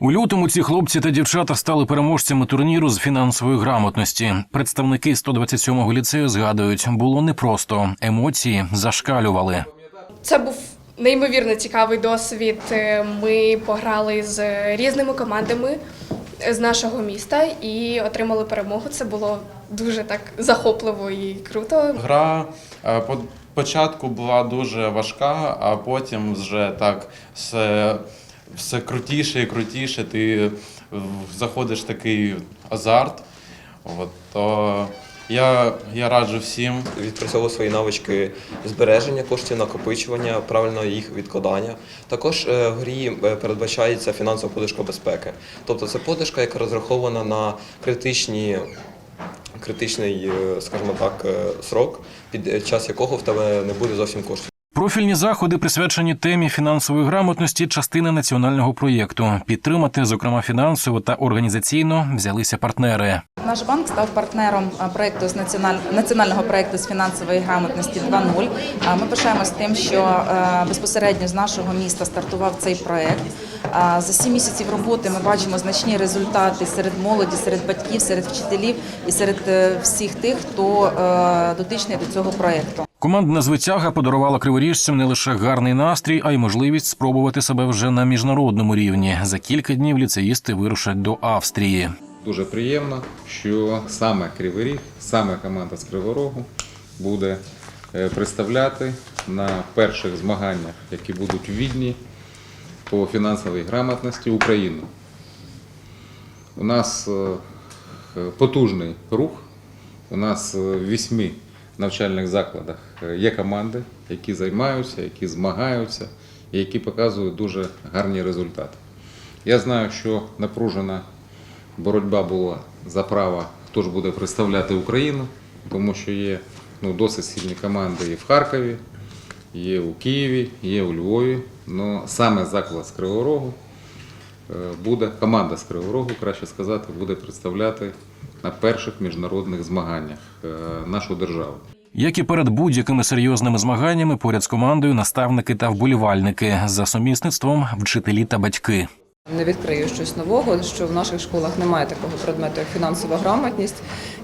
У лютому ці хлопці та дівчата стали переможцями турніру з фінансової грамотності. Представники 127-го ліцею згадують, було непросто. Емоції зашкалювали. Це був неймовірно цікавий досвід. Е, Ми пограли з різними командами з нашого міста і отримали перемогу. Це було дуже так захопливо і круто. Гра е, початку була дуже важка, а потім вже так все, все крутіше і крутіше. Ти заходиш в такий азарт. От, то я, я раджу всім відпрацьовував свої навички збереження коштів, накопичування, правильного їх відкладання. Також е, в грі е, передбачається фінансова подушка безпеки. Тобто це подушка, яка розрахована на критичні. Критичний, е, скажімо так, срок, під час якого в тебе не буде зовсім коштів. Профільні заходи присвячені темі фінансової грамотності, частина національного проєкту. Підтримати, зокрема, фінансово та організаційно взялися партнери. Наш банк став партнером а, проекту з національ- національного проекту з фінансової грамотності 2.0. А, Ми пишаємося тим, що е, безпосередньо з нашого міста стартував цей проект. За сім місяців роботи ми бачимо значні результати серед молоді, серед батьків, серед вчителів і серед е, всіх тих, хто е, дотичний до цього проекту. Командна звитяга подарувала криворіжцям не лише гарний настрій, а й можливість спробувати себе вже на міжнародному рівні. За кілька днів ліцеїсти вирушать до Австрії. Дуже приємно, що саме Кривий саме команда з Кривого Рогу буде е, представляти на перших змаганнях, які будуть у Відні по фінансовій грамотності Україну. У нас е, потужний рух. У нас е, вісьми навчальних закладах е, є команди, які займаються, які змагаються і які показують дуже гарні результати. Я знаю, що напружена боротьба була за право, хто ж буде представляти Україну, тому що є ну, досить сильні команди і в Харкові, є у Києві, є у Львові. Но саме заклад з Кривого Рогу е, буде, команда з Кривого Рогу, краще сказати, буде представляти на перших міжнародних змаганнях е, нашу державу. Як і перед будь-якими серйозними змаганнями, поряд з командою наставники та вболівальники за сумісництвом вчителі та батьки. Не відкрию щось нового, що в наших школах немає такого предмету, як фінансова грамотність.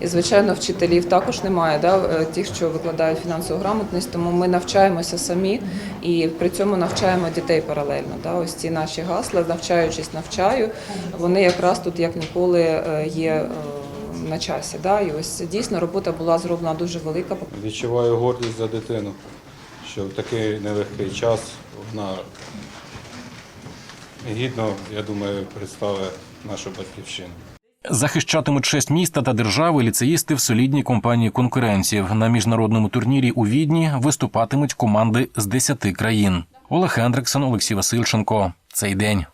І, звичайно, вчителів також немає, да, е, тих, що викладають фінансову грамотність, тому ми навчаємося самі і при цьому навчаємо дітей паралельно. Да. Ось ці наші гасла, навчаючись, навчаю, вони якраз тут як ніколи е, є е, на часі. Да. І ось дійсно робота була зроблена дуже велика. Відчуваю гордість за дитину, що в такий нелегкий час вона гідно, я думаю, представить нашу батьківщину. Захищатимуть честь міста та держави ліцеїсти в солідній компанії конкурентів. На міжнародному турнірі у Відні виступатимуть команди з 10 країн. Олег Хендриксон, Олексій Васильченко. Цей день.